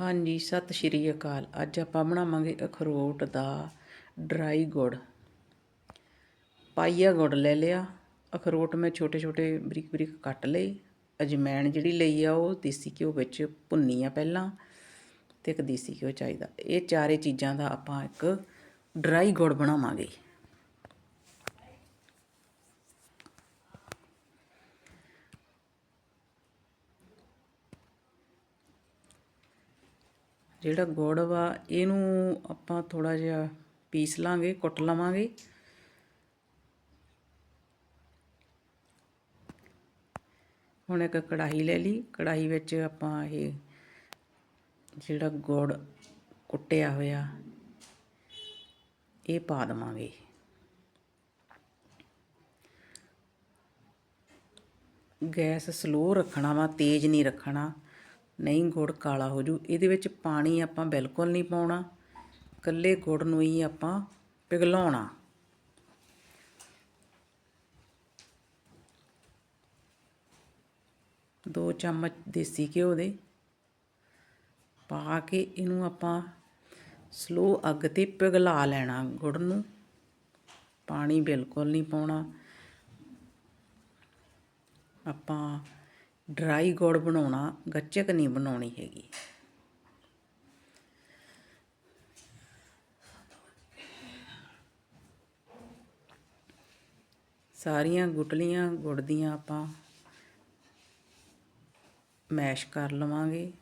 ਹਾਂਜੀ, ਸਤਿ ਸ਼੍ਰੀ ਅਕਾਲ। ਅੱਜ ਆਪਾਂ ਬਣਾਵਾਂਗੇ ਅਖਰੋਟ ਦਾ ਡਰਾਈ ਗੁੜ। ਪਾਈਆ ਗੁੜ ਲੈ ਲਿਆ। ਅਖਰੋਟ ਮੈਂ ਛੋਟੇ ਛੋਟੇ ਬਰੀਕ ਬਰੀਕ ਕੱਟ ਲਏ। ਅਜਮੈਣ ਜਿਹੜੀ ਲਈ ਆ, ਉਹ ਦੇਸੀ ਘਿਓ ਵਿੱਚ ਭੁੰਨੀ ਆ ਪਹਿਲਾਂ ਤੇ ਇੱਕ ਦੇਸੀ ਘਿਓ ਚਾਹੀਦਾ। ਇਹ ਚਾਰੇ ਚੀਜ਼ਾਂ ਦਾ ਆਪਾਂ ਇੱਕ ਡਰਾਈ ਗੁੜ ਬਣਾਵਾਂਗੇ। ਜਿਹੜਾ ਗੁੜ ਵਾ, ਇਹਨੂੰ ਆਪਾਂ ਥੋੜਾ ਜਿਹਾ ਪੀਸ ਲਾਂਗੇ, ਕੁੱਟ ਲਵਾਂਗੇ। ਹੁਣ ਇੱਕ ਕੜਾਹੀ ਲੈ ਲਈ। ਕੜਾਹੀ ਵਿੱਚ ਆਪਾਂ ਇਹ ਜਿਹੜਾ ਗੁੜ ਕੁੱਟਿਆ ਹੋਇਆ, ਇਹ ਪਾ ਦਵਾਂਗੇ। ਗੈਸ ਸਲੋ ਰੱਖਣਾ ਵਾ, ਤੇਜ਼ ਨਹੀਂ ਰੱਖਣਾ। ਨਹੀਂ ਗੁੜ ਕਾਲਾ ਹੋ ਜੂ। ਇਹਦੇ ਵਿੱਚ ਪਾਣੀ ਆਪਾਂ ਬਿਲਕੁਲ ਨਹੀਂ ਪਾਉਣਾ। ਕੱਲੇ ਗੁੜ ਨੂੰ ਹੀ ਆਪਾਂ ਪਿਘਲਾਉਣਾ। ਦੋ ਚਮਚ ਦੇਸੀ ਘਿਓ ਦੇ ਪਾ ਕੇ ਇਹਨੂੰ ਆਪਾਂ ਸਲੋ ਅੱਗ ਤੇ ਪਿਘਲਾ ਲੈਣਾ ਗੁੜ ਨੂੰ। ਪਾਣੀ ਬਿਲਕੁਲ ਨਹੀਂ ਪਾਉਣਾ। ਆਪਾਂ ਡਰਾਈ ਗੁੜ ਬਣਾਉਣਾ, ਗੱਚਕ ਨਹੀਂ ਬਣਾਉਣੀ ਹੈਗੀ। ਸਾਰੀਆਂ ਗੁਟਲੀਆਂ ਗੁੜ ਦੀਆਂ ਆਪਾਂ ਮੈਸ਼ ਕਰ ਲਵਾਂਗੇ,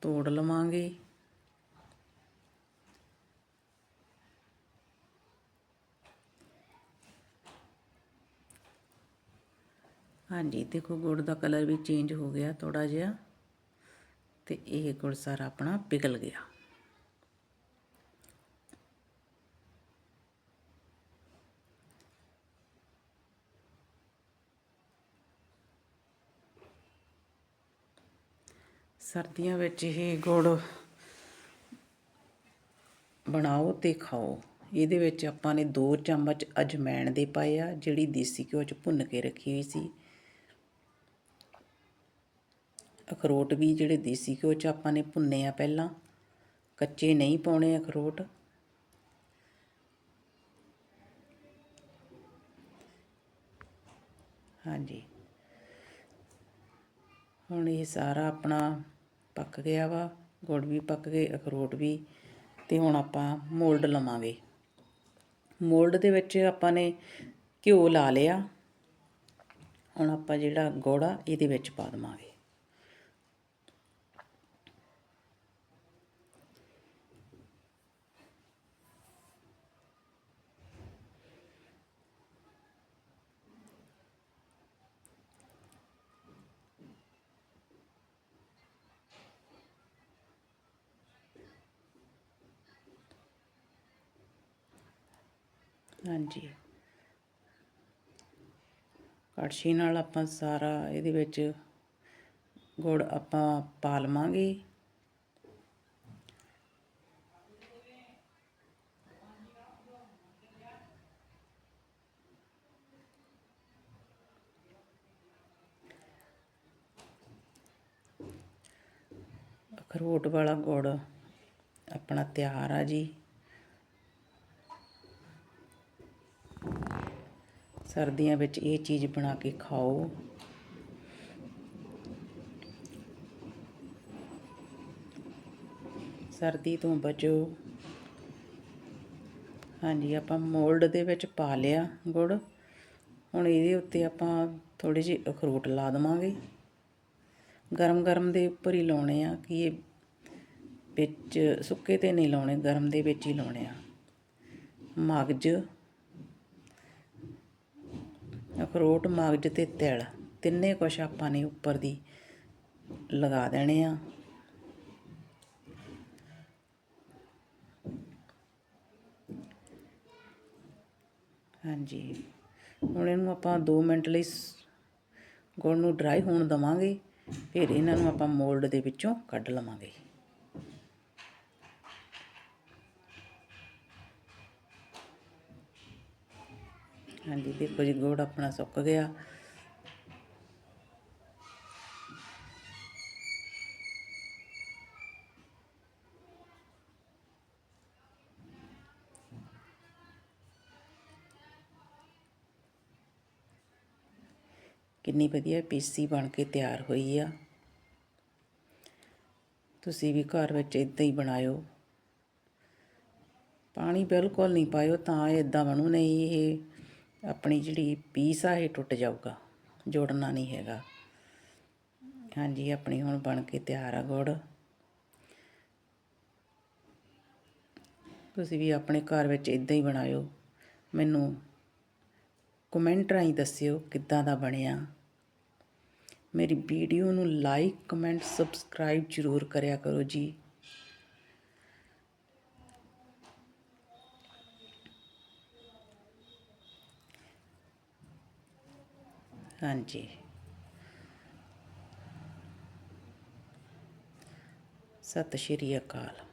ਤੋੜ ਲਵਾਂਗੇ। ਹਾਂਜੀ, ਦੇਖੋ ਗੁੜ ਦਾ ਕਲਰ ਵੀ ਚੇਂਜ ਹੋ ਗਿਆ ਥੋੜਾ ਜਿਹਾ ਤੇ ਇਹ ਗੁੜ ਸਾਰਾ ਆਪਣਾ ਪਿਘਲ ਗਿਆ। ਸਰਦੀਆਂ ਵਿੱਚ ਇਹ ਗੁੜ ਬਣਾਓ ਤੇ ਖਾਓ। ਇਹਦੇ ਵਿੱਚ ਆਪਾਂ ਨੇ ਦੋ ਚਮਚ ਅਜਮੈਣ ਦੇ ਪਾਏ ਆ, ਜਿਹੜੀ ਦੇਸੀ ਘਿਓ ਚ ਭੁੰਨ ਕੇ ਰੱਖੀ ਹੋਈ ਸੀ। ਅਖਰੋਟ ਵੀ ਜਿਹੜੇ ਦੇਸੀ ਘਿਓ ਚ ਆਪਾਂ ਨੇ ਭੁੰਨੇ ਆ ਪਹਿਲਾਂ, ਕੱਚੇ ਨਹੀਂ ਪਾਉਣੇ ਅਖਰੋਟ। ਹਾਂਜੀ। ਹੁਣ ਇਹ ਸਾਰਾ ਆਪਣਾ ਪੱਕ ਗਿਆ ਵਾ, ਗੁੜ ਵੀ ਪੱਕ ਗਏ, ਅਖਰੋਟ ਵੀ, ਤੇ ਹੁਣ ਆਪਾਂ ਮੋਲਡ ਲਵਾਂਗੇ। ਮੋਲਡ ਦੇ ਵਿੱਚ ਆਪਾਂ ਨੇ ਘਿਓ ਲਾ ਲਿਆ। ਹੁਣ ਆਪਾਂ ਜਿਹੜਾ ਗੁੜ ਆ, ਇਹਦੇ ਵਿੱਚ ਪਾ ਦਵਾਂਗੇ। ਹਾਂਜੀ। ਕੜਛੀ ਨਾਲ ਆਪਾਂ ਸਾਰਾ ਇਹਦੇ ਵਿੱਚ ਗੁੜ ਆਪਾਂ ਪਾ ਲਵਾਂਗੇ। ਅਖਰੋਟ ਵਾਲਾ ਗੁੜ ਆਪਣਾ ਤਿਆਰ ਆ ਜੀ। ਸਰਦੀਆਂ ਵਿੱਚ ਇਹ ਚੀਜ਼ ਬਣਾ ਕੇ ਖਾਓ। ਸਰਦੀ ਤੋਂ ਬਚੋ। ਹਾਂਜੀ, ਆਪਾਂ ਮੋਲਡ ਦੇ ਵਿੱਚ ਪਾ ਲਿਆ ਗੁੜ। ਹੁਣ ਇਹਦੇ ਉੱਤੇ ਆਪਾਂ ਥੋੜੇ ਜਿਹੇ ਅਖਰੋਟ ਲਾ ਦਵਾਂਗੇ। ਗਰਮ ਗਰਮ ਦੇ ਉੱਪਰ ਹੀ ਲਾਉਣੇ ਆ ਕਿ ਇਹ ਵਿੱਚ ਸੁੱਕੇ ਤੇ ਨਹੀਂ ਲਾਉਣੇ, ਗਰਮ ਦੇ ਵਿੱਚ ਹੀ ਲਾਉਣੇ ਆ। ਮਗਜ। ਅਖਰੋਟ, ਮਗਜ ਤੇ ਤਿਲ। ਤਿੰਨੇ ਕੁਛ ਆਪਾਂ ਨੇ ਉੱਪਰ ਦੀ ਲਗਾ ਦੇਣੇ ਆ। ਹਾਂਜੀ। ਹੁਣ ਇਹਨੂੰ ਆਪਾਂ 2 ਮਿੰਟ ਲਈ ਗੁੜ ਨੂੰ ਡਰਾਈ ਹੋਣ ਦਵਾਂਗੇ, ਫਿਰ ਇਹਨਾਂ ਨੂੰ ਆਪਾਂ ਮੋਲਡ ਦੇ ਵਿੱਚੋਂ ਕੱਢ ਲਵਾਂਗੇ। ਹਾਂਜੀ, ਦੇਖੋ ਜੀ, ਗੁੜ ਆਪਣਾ ਸੁੱਕ ਗਿਆ। ਕਿੰਨੀ ਵਧੀਆ ਪੀਸੀ ਬਣ ਕੇ ਤਿਆਰ ਹੋਈ ਆ। ਤੁਸੀਂ ਵੀ ਘਰ ਵਿੱਚ ਇਦਾਂ ਹੀ ਬਣਾਇਓ। ਪਾਣੀ ਬਿਲਕੁਲ ਨਹੀਂ ਪਾਇਓ, ਤਾਂ ਇਹ ਇਦਾਂ ਬਣੂ ਨਹੀਂ ਇਹ। ਆਪਣੀ ਜਿਹੜੀ ਪੀਸ ਆ, ਇਹ ਟੁੱਟ ਜਾਊਗਾ, ਜੋੜਨਾ ਨਹੀਂ ਹੈਗਾ। ਹਾਂਜੀ, ਆਪਣੀ ਹੁਣ ਬਣ ਕੇ ਤਿਆਰ ਆ ਗੁੜ। ਤੁਸੀਂ ਵੀ ਆਪਣੇ ਘਰ ਵਿੱਚ ਇਦਾਂ ਹੀ ਬਣਾਇਓ। ਮੈਨੂੰ ਕਮੈਂਟ ਰਾਹੀਂ ਦੱਸਿਓ ਕਿੱਦਾਂ ਦਾ ਬਣਿਆ। ਮੇਰੀ ਵੀਡੀਓ ਨੂੰ ਲਾਈਕ ਕਮੈਂਟ ਸਬਸਕ੍ਰਾਈਬ ਜ਼ਰੂਰ ਕਰਿਆ ਕਰੋ ਜੀ। ਹਾਂਜੀ। ਸਤਿ ਸ਼੍ਰੀ ਅਕਾਲ।